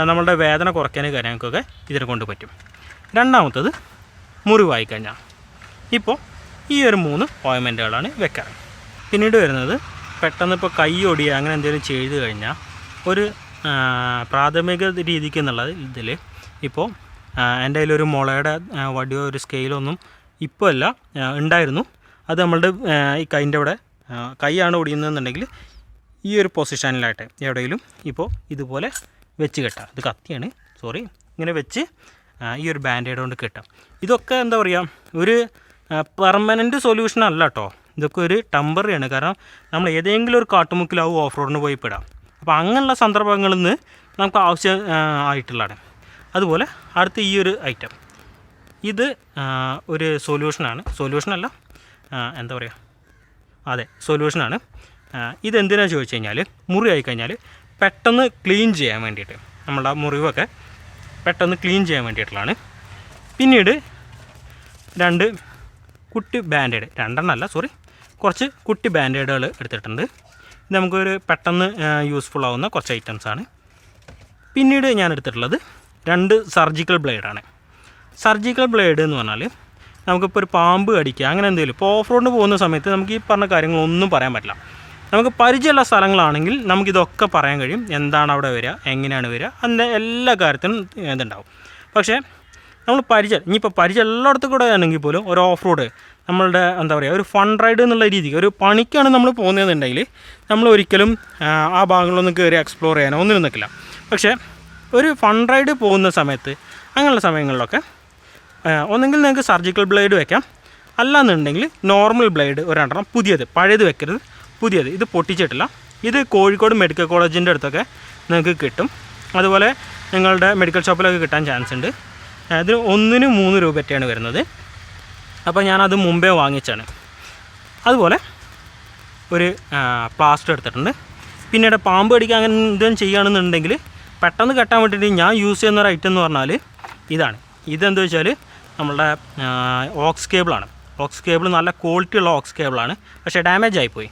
നമ്മളുടെ വേദന കുറയ്ക്കാൻ കാര്യങ്ങൾക്കൊക്കെ ഇതിനെ കൊണ്ട് പറ്റും. രണ്ടാമത്തത് മുറിവായി കഴിഞ്ഞാൽ ഇപ്പോൾ ഈ ഒരു മൂന്ന് ഓയിൻമെന്റുകളാണ് വെക്കാറ്. പിന്നീട് വരുന്നത് പെട്ടെന്ന് ഇപ്പോൾ കൈ ഒടിയുക അങ്ങനെ എന്തെങ്കിലും ചെയ്ത് കഴിഞ്ഞാൽ ഒരു പ്രാഥമിക രീതിക്ക് എന്നുള്ളത് ഇതിൽ ഇപ്പോൾ എന്റെ കയ്യിലൊരു മുളയുടെ വടിയോ ഒരു സ്കെയിലൊന്നും ഇപ്പോൾ അല്ല ഉണ്ടായിരുന്നു. അത് നമ്മളുടെ ഈ കൈന്റെ അവിടെ കൈയാണ് ഒടിയുന്നതെന്നുണ്ടെങ്കിൽ ഈ ഒരു പൊസിഷനിലായിട്ട് എവിടെയെങ്കിലും ഇപ്പോൾ ഇതുപോലെ വെച്ച് കെട്ടാം ഇത് കത്തിയാണ് സോറി. ഇങ്ങനെ വെച്ച് ഈ ഒരു ബാൻഡേഡ് കൊണ്ട് കെട്ടാം ഇതൊക്കെ എന്താ പറയുക ഒരു പെർമനന്റ് സൊല്യൂഷൻ അല്ല കേട്ടോ ഇതൊക്കെ ഒരു ടെമ്പറിയാണ് കാരണം നമ്മൾ ഏതെങ്കിലും ഒരു കാട്ടുമുക്കിലാവും ഓഫ് റോഡിന് പോയി പെടാം അപ്പോൾ അങ്ങനെയുള്ള സന്ദർഭങ്ങളിൽ നിന്ന് നമുക്ക് ആവശ്യം ആയിട്ടുള്ളതാണ്. അതുപോലെ അടുത്ത ഈ ഒരു ഐറ്റം ഇത് ഒരു സൊല്യൂഷനാണ് സൊല്യൂഷനല്ല എന്താ പറയുക അതെ സൊല്യൂഷനാണ് ഇതെന്തിനാണെന്ന് ചോദിച്ചു കഴിഞ്ഞാൽ മുറി ആയിക്കഴിഞ്ഞാൽ പെട്ടെന്ന് ക്ലീൻ ചെയ്യാൻ വേണ്ടിയിട്ട് നമ്മുടെ മുറിവൊക്കെ പെട്ടെന്ന് ക്ലീൻ ചെയ്യാൻ വേണ്ടിയിട്ടുള്ളതാണ്. പിന്നീട് രണ്ട് കുട്ടി ബാൻഡേഡ് രണ്ടെണ്ണമല്ല സോറി കുറച്ച് കുട്ടി ബാൻഡേഡുകൾ എടുത്തിട്ടുണ്ട്. ഇത് നമുക്കൊരു പെട്ടെന്ന് യൂസ്ഫുൾ ആവുന്ന കുറച്ച് ഐറ്റംസാണ് പിന്നീട് ഞാൻ എടുത്തിട്ടുള്ളത് രണ്ട് സർജിക്കൽ ബ്ലേഡാണ് സർജിക്കൽ ബ്ലേഡ് എന്ന് പറഞ്ഞാൽ നമുക്കിപ്പോൾ ഒരു പാമ്പ് കടിക്കുക അങ്ങനെ എന്തെങ്കിലും. ഇപ്പോൾ ഓഫ് റോഡിന് പോകുന്ന സമയത്ത് നമുക്ക് ഈ പറഞ്ഞ കാര്യങ്ങളൊന്നും പറയാൻ പറ്റില്ല. നമുക്ക് പരിചയമുള്ള സ്ഥലങ്ങളാണെങ്കിൽ നമുക്കിതൊക്കെ പറയാൻ കഴിയും. എന്താണ് അവിടെ വരിക എങ്ങനെയാണ് വരിക അതിന്റെ എല്ലാ കാര്യത്തിനും ഇതുണ്ടാവും. പക്ഷേ നമ്മൾ പരിചയം ഇനിയിപ്പോൾ പരിചയം എല്ലായിടത്തും കൂടെ ആണെങ്കിൽ പോലും ഒരു ഓഫ് റോഡ് നമ്മളുടെ എന്താ പറയുക ഒരു ഫൺ റൈഡ് എന്നുള്ള രീതിക്ക് ഒരു പണിക്കാണ് നമ്മൾ പോകുന്നതെന്നുണ്ടെങ്കിൽ നമ്മൾ ഒരിക്കലും ആ, ഭാഗങ്ങളൊന്നും കയറി എക്സ്പ്ലോർ ചെയ്യാനോ ഒന്നും നിൽക്കില്ല. പക്ഷേ ഒരു ഫൺ റൈഡ് പോകുന്ന സമയത്ത് അങ്ങനെയുള്ള സമയങ്ങളിലൊക്കെ ഒന്നെങ്കിൽ നിങ്ങൾക്ക് സർജിക്കൽ ബ്ലേഡ് വെക്കാം. അല്ലാന്നുണ്ടെങ്കിൽ നോർമൽ ബ്ലേഡ് ഒരെണ്ണം പുതിയത് പഴയത് വെക്കരുത്. പുതിയത് ഇത് പൊട്ടിച്ചിട്ടില്ല. ഇത് കോഴിക്കോട് മെഡിക്കൽ കോളേജിന്റെ അടുത്തൊക്കെ നിങ്ങൾക്ക് കിട്ടും. അതുപോലെ നിങ്ങളുടെ മെഡിക്കൽ ഷോപ്പിലൊക്കെ കിട്ടാൻ ചാൻസ് ഉണ്ട്. അതിന് ഒന്നിന് മൂന്ന് രൂപയൊക്കെയാണ് വരുന്നത്. അപ്പോൾ ഞാനത് മുമ്പേ വാങ്ങിച്ചാണ് അതുപോലെ ഒരു പ്ലാസ്റ്റർ എടുത്തിട്ടുണ്ട്. പിന്നീട് പാമ്പ് കടിക്കാൻ അങ്ങനെ എന്തെങ്കിലും ചെയ്യുകയാണെന്നുണ്ടെങ്കിൽ പെട്ടെന്ന് കെട്ടാൻ വേണ്ടിയിട്ട് ഞാൻ യൂസ് ചെയ്യുന്ന ഒരു ഐറ്റം എന്ന് പറഞ്ഞാൽ ഇതാണ്. ഇതെന്താ വെച്ചാൽ നമ്മളുടെ ഓക്സ് കേബിളാണ്. ഓക്സ് കേബിൾ നല്ല ക്വാളിറ്റി ഉള്ള ഓക്സ് കേബിളാണ്. പക്ഷേ ഡാമേജ് ആയിപ്പോയി.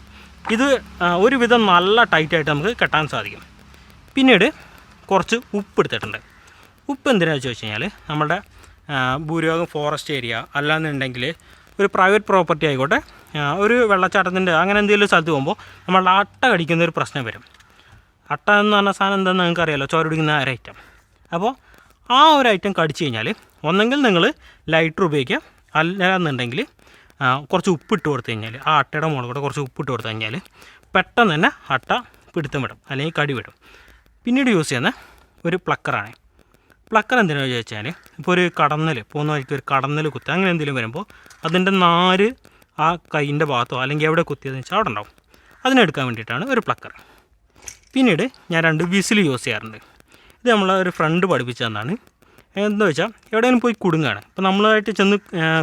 ഇത് ഒരുവിധം നല്ല ടൈറ്റായിട്ട് നമുക്ക് കെട്ടാൻ സാധിക്കും. പിന്നീട് കുറച്ച് ഉപ്പ് എടുത്തിട്ടുണ്ട്. ഉപ്പ് എന്തിനാണെന്ന് ചോദിച്ചു കഴിഞ്ഞാൽ നമ്മുടെ ഭൂരിഭാഗം ഫോറസ്റ്റ് ഏരിയ അല്ലാന്നുണ്ടെങ്കിൽ ഒരു പ്രൈവറ്റ് പ്രോപ്പർട്ടി ആയിക്കോട്ടെ ഒരു വെള്ളച്ചാട്ടത്തിന്റെ അങ്ങനെ എന്തെങ്കിലും സ്ഥലത്ത് പോകുമ്പോൾ നമ്മളുടെ അട്ട കടിക്കുന്ന ഒരു പ്രശ്നം വരും. അട്ട എന്ന് പറഞ്ഞ സാധനം എന്താണെന്ന് നിങ്ങൾക്ക് അറിയാലോ ചോര പിടിക്കുന്ന ഒരു ഐറ്റം അപ്പോൾ ആ ഒരു ഐറ്റം കടിച്ചു കഴിഞ്ഞാൽ ഒന്നെങ്കിൽ നിങ്ങൾ ലൈറ്റർ ഉപയോഗിക്കാം. അല്ലാന്നുണ്ടെങ്കിൽ കുറച്ച് ഉപ്പിട്ട് കൊടുത്തു കഴിഞ്ഞാൽ ആ അട്ടയുടെ മുകളിൽ കൂടെ കുറച്ച് ഉപ്പിട്ട് കൊടുത്തു കഴിഞ്ഞാൽ പെട്ടെന്ന് തന്നെ അട്ട പിടുത്തം വിടും അല്ലെങ്കിൽ കടി വിടും. പിന്നീട് യൂസ് ചെയ്യുന്ന ഒരു പ്ലക്കറാണ് പ്ലക്കർ എന്തിനാണെന്ന് ചോദിച്ചാൽ ഇപ്പോൾ ഒരു കടന്നൽ പോകുന്ന വഴിക്ക് ഒരു കടന്നൽ കുത്തുക അങ്ങനെ എന്തെങ്കിലും വരുമ്പോൾ അതിന്റെ നാര് ആ കൈയിന്റെ ഭാഗത്തോ അല്ലെങ്കിൽ എവിടെ കുത്തിയതെന്ന് വെച്ചാൽ അവിടെ ഉണ്ടാവും. അതിനെടുക്കാൻ വേണ്ടിയിട്ടാണ് ഒരു പ്ലക്കർ പിന്നീട് ഞാൻ രണ്ട് വിസിൽ യൂസ് ചെയ്യാറുണ്ട്. ഇത് നമ്മളെ ഒരു ഫ്രണ്ട് പഠിപ്പിച്ചു തന്നാണ്. എന്താ വെച്ചാൽ എവിടെയെങ്കിലും പോയി കുടുങ്ങുകയാണ്. അപ്പോൾ നമ്മളായിട്ട് ചെന്ന്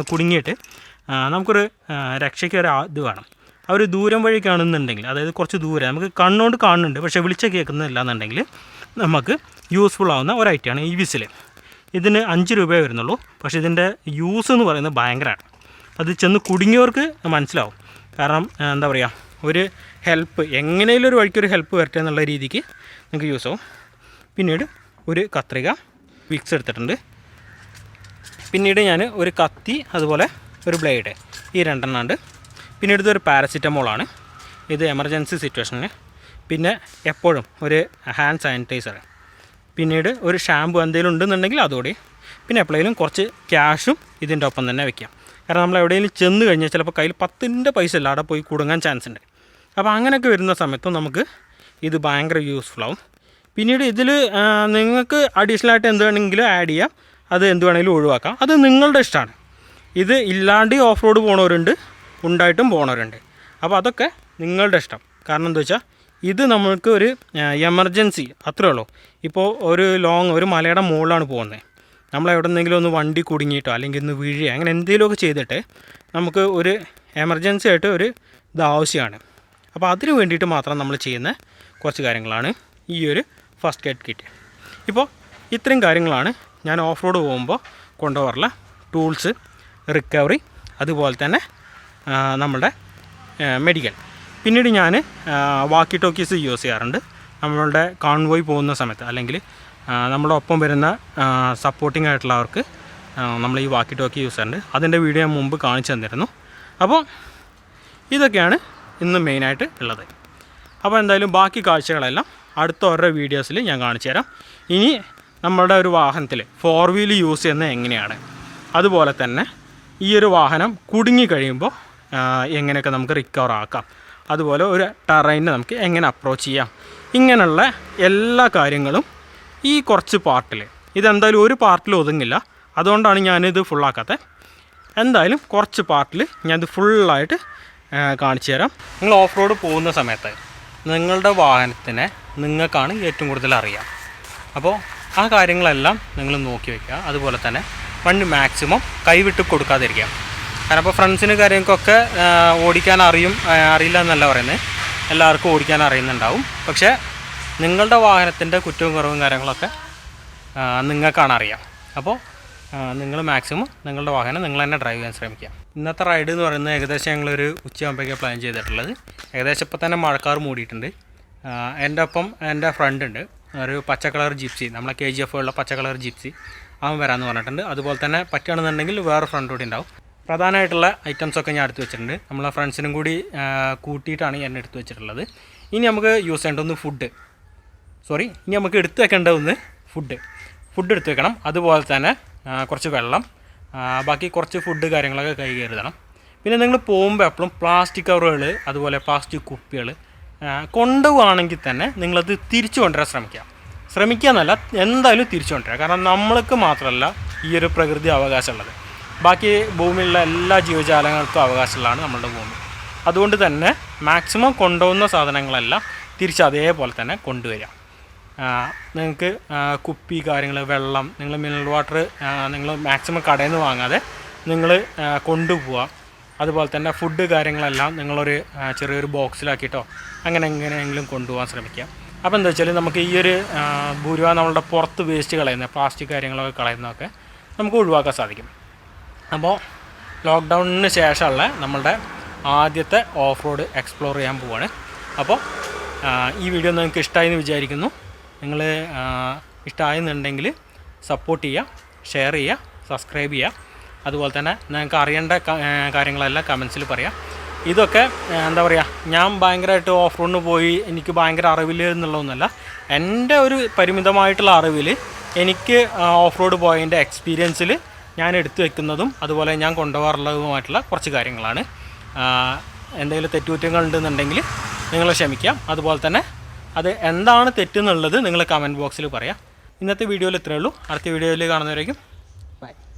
കുടുങ്ങിയിട്ട് നമുക്കൊരു രക്ഷയ്ക്ക് ഒരു ഇത് വേണം. അവർ ദൂരം വഴി കാണുന്നുണ്ടെങ്കിൽ അതായത് കുറച്ച് ദൂരം നമുക്ക് കണ്ണുകൊണ്ട് കാണുന്നുണ്ട് പക്ഷേ വിളിച്ച കേൾക്കുന്നില്ല എന്നുണ്ടെങ്കിൽ നമുക്ക് യൂസ്ഫുൾ ആവുന്ന ഒരു ഐറ്റമാണ് ഈ വിസിൽ ഇതിന് അഞ്ച് രൂപയേ വരുന്നുള്ളൂ. പക്ഷേ ഇതിന്റെ യൂസ് എന്ന് പറയുന്നത് ഭയങ്കരമാണ്. അത് ചെന്ന് കുടുങ്ങിയവർക്ക് മനസ്സിലാവും. കാരണം എന്താ പറയുക ഒരു ഹെൽപ്പ് എങ്ങനെയും ഒരു വഴിക്കൊരു ഹെൽപ്പ് വരട്ടെ എന്നുള്ള രീതിക്ക് നിങ്ങൾക്ക് യൂസ് ആവും. പിന്നീട് ഒരു കത്രിക വിക്സ് എടുത്തിട്ടുണ്ട്. പിന്നീട് ഞാൻ ഒരു കത്തി അതുപോലെ ഒരു ബ്ലേഡ് ഈ രണ്ടെണ്ണം ഉണ്ട് പിന്നീട് ഇതൊരു പാരസിറ്റമോളാണ്. ഇത് എമർജൻസി സിറ്റുവേഷന് പിന്നെ എപ്പോഴും ഒരു ഹാൻഡ് സാനിറ്റൈസർ പിന്നീട് ഒരു ഷാമ്പു എന്തെങ്കിലും ഉണ്ടെന്നുണ്ടെങ്കിൽ അതോടെ. പിന്നെ എപ്പോഴേലും കുറച്ച് ക്യാഷും ഇതിന്റെ ഒപ്പം തന്നെ വെക്കാം. കാരണം നമ്മൾ എവിടെയെങ്കിലും ചെന്ന് കഴിഞ്ഞാൽ ചിലപ്പോൾ കയ്യിൽ പത്തിന്റെ പൈസ ഇല്ല അവിടെ പോയി കുടുങ്ങാൻ ചാൻസ് ഉണ്ട്. അപ്പോൾ അങ്ങനെയൊക്കെ വരുന്ന സമയത്ത് നമുക്ക് ഇത് ഭയങ്കര യൂസ്ഫുൾ ആവും. പിന്നീട് ഇതിൽ നിങ്ങൾക്ക് അഡീഷണൽ ആയിട്ട് എന്ത് വേണമെങ്കിലും ആഡ് ചെയ്യാം. അത് എന്ത് വേണമെങ്കിലും ഒഴിവാക്കാം. അത് നിങ്ങളുടെ ഇഷ്ടമാണ് ഇത് ഇല്ലാണ്ട് ഓഫ് റോഡ് പോണവരുണ്ട് ഉണ്ടായിട്ടും പോണവരുണ്ട്. അപ്പോൾ അതൊക്കെ നിങ്ങളുടെ ഇഷ്ടം. കാരണം എന്താ വെച്ചാൽ ഇത് നമ്മൾക്ക് ഒരു എമർജൻസി അത്രേ ഉള്ളൂ. ഇപ്പോൾ ഒരു ലോങ് ഒരു മലയുടെ മുകളിലാണ് പോകുന്നത്. നമ്മൾ എവിടെ നിന്നെങ്കിലും ഒന്ന് വണ്ടി കുടുങ്ങിയിട്ടോ അല്ലെങ്കിൽ ഒന്ന് വീഴുക അങ്ങനെ എന്തെങ്കിലുമൊക്കെ ചെയ്തിട്ട് നമുക്ക് ഒരു എമർജൻസി ആയിട്ട് ഒരു ഇത് ആവശ്യമാണ്. അപ്പോൾ അതിന് വേണ്ടിയിട്ട് മാത്രം നമ്മൾ ചെയ്യുന്ന കുറച്ച് കാര്യങ്ങളാണ് ഈ ഒരു ഫസ്റ്റ് എയ്ഡ് കിറ്റ് ഇപ്പോൾ ഇത്രയും കാര്യങ്ങളാണ് ഞാൻ ഓഫ് റോഡ് പോകുമ്പോൾ കൊണ്ടുപോകാറുള്ള ടൂൾസ് റിക്കവറി അതുപോലെ തന്നെ നമ്മുടെ മെഡിക്കൽ. പിന്നീട് ഞാൻ വാക്കി ടോക്കീസ് യൂസ് ചെയ്യാറുണ്ട്. നമ്മളുടെ കോൺവോയ് പോകുന്ന സമയത്ത് അല്ലെങ്കിൽ നമ്മുടെ ഒപ്പം വരുന്ന സപ്പോർട്ടിംഗ് ആയിട്ടുള്ളവർക്ക് നമ്മൾ ഈ വാക്കി ടോക്കി യൂസ് ചെയ്യാറുണ്ട്. അതിന്റെ വീഡിയോ ഞാൻ മുമ്പ് കാണിച്ചു തന്നിരുന്നു. അപ്പോൾ ഇതൊക്കെയാണ് ഇന്ന് മെയിനായിട്ട് ഉള്ളത്. അപ്പോൾ എന്തായാലും ബാക്കി കാഴ്ചകളെല്ലാം അടുത്ത ഓരോ വീഡിയോസിൽ ഞാൻ കാണിച്ചു തരാം. ഇനി നമ്മളുടെ ഒരു വാഹനത്തിൽ ഫോർ വീൽ യൂസ് ചെയ്യുന്നത് എങ്ങനെയാണ്? അതുപോലെ തന്നെ ഈ ഒരു വാഹനം കുടുങ്ങി കഴിയുമ്പോൾ എങ്ങനെയൊക്കെ നമുക്ക് റിക്കവർ ആക്കാം. അതുപോലെ ഒരു ടറൈനെ നമുക്ക് എങ്ങനെ അപ്രോച്ച് ചെയ്യാം. ഇങ്ങനെയുള്ള എല്ലാ കാര്യങ്ങളും ഈ കുറച്ച് പാർട്ടിൽ ഇതെന്തായാലും ഒരു പാർട്ടിൽ ഒതുങ്ങില്ല. അതുകൊണ്ടാണ് ഞാനിത് ഫുള്ളാക്കാത്തത് എന്തായാലും കുറച്ച് പാർട്ടിൽ ഞാനിത് ഫുള്ളായിട്ട് കാണിച്ചു തരാം. നിങ്ങൾ ഓഫ് റോഡ് പോകുന്ന സമയത്ത് നിങ്ങളുടെ വാഹനത്തിനെ നിങ്ങൾക്കാണ് ഏറ്റവും കൂടുതൽ അറിയാം. അപ്പോൾ ആ കാര്യങ്ങളെല്ലാം നിങ്ങൾ നോക്കി വയ്ക്കുക അതുപോലെ തന്നെ വണ്ടി മാക്സിമം കൈവിട്ട് കൊടുക്കാതിരിക്കുക. കാരണം ഇപ്പോൾ ഫ്രണ്ട്സിന് കാര്യങ്ങൾക്കൊക്കെ ഓടിക്കാൻ അറിയും അറിയില്ല എന്നല്ല പറയുന്നത് എല്ലാവർക്കും ഓടിക്കാൻ അറിയുന്നുണ്ടാവും. പക്ഷേ നിങ്ങളുടെ വാഹനത്തിന്റെ കുറ്റവും കുറവും കാര്യങ്ങളൊക്കെ നിങ്ങൾക്കാണ് അറിയാം. അപ്പോൾ നിങ്ങൾ മാക്സിമം നിങ്ങളുടെ വാഹനം നിങ്ങൾ തന്നെ ഡ്രൈവ് ചെയ്യാൻ ശ്രമിക്കുക. ഇന്നത്തെ റൈഡ് എന്ന് പറയുന്നത് ഏകദേശം ഞങ്ങളൊരു ഉച്ചയാകുമ്പോഴേക്കാണ് പ്ലാൻ ചെയ്തിട്ടുള്ളത്. ഏകദേശം ഇപ്പോൾ തന്നെ മഴക്കാർ മൂടിയിട്ടുണ്ട്. എന്റെ ഒപ്പം എന്റെ ഫ്രണ്ട് ഉണ്ട്. ഒരു പച്ച കളർ ജിപ്സി നമ്മളെ കെ ജി എഫ് ഉള്ള പച്ച കളർ ജിപ്സി അവൻ വരാമെന്ന് പറഞ്ഞിട്ടുണ്ട്. അതുപോലെ തന്നെ പറ്റുകയാണെന്നുണ്ടെങ്കിൽ വേറെ ഫ്രണ്ട് കൂടി ഉണ്ടാവും. പ്രധാനമായിട്ടുള്ള ഐറ്റംസ് ഒക്കെ ഞാൻ എടുത്തു വെച്ചിട്ടുണ്ട്. നമ്മളെ ഫ്രണ്ട്സിനും കൂടി കൂട്ടിയിട്ടാണ് ഞാൻ എടുത്തു വെച്ചിട്ടുള്ളത്. ഇനി നമുക്ക് യൂസ് ചെയ്യേണ്ട ഒന്ന് ഫുഡ് സോറി ഇനി നമുക്ക് എടുത്തു വെക്കേണ്ട ഒന്ന് ഫുഡ് ഫുഡ് എടുത്തു വെക്കണം. അതുപോലെ തന്നെ കുറച്ച് വെള്ളം. ബാക്കി കുറച്ച് ഫുഡ് കാര്യങ്ങളൊക്കെ കൈ കരുതണം. പിന്നെ നിങ്ങൾ പോകുമ്പോൾ എപ്പോഴും പ്ലാസ്റ്റിക് കവറുകൾ അതുപോലെ പ്ലാസ്റ്റിക് കുപ്പികൾ കൊണ്ടുപോവാണെങ്കിൽ തന്നെ നിങ്ങളത് തിരിച്ചു കൊണ്ടുവരാൻ ശ്രമിക്കുക ശ്രമിക്കുക എന്നല്ല എന്തായാലും തിരിച്ചു കൊണ്ടുവരിക കാരണം നമ്മൾക്ക് മാത്രമല്ല ഈ ഒരു പ്രകൃതി അവകാശമുള്ളത്. ബാക്കി ഭൂമിയിലുള്ള എല്ലാ ജീവജാലങ്ങൾക്കും അവകാശമുള്ളതാണ് നമ്മളുടെ ഭൂമി. അതുകൊണ്ട് തന്നെ മാക്സിമം കൊണ്ടുപോകുന്ന സാധനങ്ങളെല്ലാം തിരിച്ച് അതേപോലെ തന്നെ കൊണ്ടുവരിക. നിങ്ങൾക്ക് കുപ്പി കാര്യങ്ങൾ വെള്ളം നിങ്ങൾ മിനറൽ വാട്ടർ നിങ്ങൾ മാക്സിമം കടയിൽ നിന്ന് വാങ്ങാതെ നിങ്ങൾ കൊണ്ടുപോവുക. അതുപോലെ തന്നെ ഫുഡ് കാര്യങ്ങളെല്ലാം നിങ്ങളൊരു ചെറിയൊരു ബോക്സിലാക്കിയിട്ടോ അങ്ങനെ എങ്ങനെയെങ്കിലും കൊണ്ടുപോകാൻ ശ്രമിക്കാം. അപ്പോൾ എന്താ വെച്ചാൽ നമുക്ക് ഈ ഒരു ഭൂരിവ നമ്മളുടെ പുറത്ത് വേസ്റ്റ് കളയുന്ന പ്ലാസ്റ്റിക് കാര്യങ്ങളൊക്കെ കളയുന്നതൊക്കെ നമുക്ക് ഒഴിവാക്കാൻ സാധിക്കും. അപ്പോൾ ലോക്ക്ഡൗണിന് ശേഷമുള്ള നമ്മളുടെ ആദ്യത്തെ ഓഫ് റോഡ് എക്സ്പ്ലോർ ചെയ്യാൻ പോവാണ്. അപ്പോൾ ഈ വീഡിയോ നിങ്ങൾക്ക് ഇഷ്ടമായി എന്ന് വിചാരിക്കുന്നു. നിങ്ങൾ ഇഷ്ടമായെന്നുണ്ടെങ്കിൽ സപ്പോർട്ട് ചെയ്യുക ഷെയർ ചെയ്യുക സബ്സ്ക്രൈബ് ചെയ്യുക. അതുപോലെ തന്നെ നിങ്ങൾക്ക് അറിയേണ്ട കാര്യങ്ങളെല്ലാം കമൻസിൽ പറയാം. ഇതൊക്കെ എന്താ പറയുക ഞാൻ ഭയങ്കരമായിട്ട് ഓഫ് റോഡിന് പോയി എനിക്ക് ഭയങ്കര അറിവില്ല എന്നുള്ളതൊന്നുമല്ല. എന്റെ ഒരു പരിമിതമായിട്ടുള്ള അറിവിൽ എനിക്ക് ഓഫ് റോഡ് പോയതിന്റെ എക്സ്പീരിയൻസിൽ ഞാൻ എടുത്തു വെക്കുന്നതും അതുപോലെ ഞാൻ കൊണ്ടുപോകാറുള്ളതുമായിട്ടുള്ള കുറച്ച് കാര്യങ്ങളാണ്. എന്തെങ്കിലും തെറ്റുകുറ്റങ്ങൾ ഉണ്ടെന്നുണ്ടെങ്കിൽ നിങ്ങൾ ക്ഷമിക്കാം അതുപോലെ തന്നെ അത് എന്താണ് തെറ്റെന്നുള്ളത് നിങ്ങൾ കമന്റ് ബോക്സിൽ പറയാം. ഇന്നത്തെ വീഡിയോയിൽ ഇത്രയേ ഉള്ളൂ. അടുത്ത വീഡിയോയിൽ കാണുന്നവരേക്കും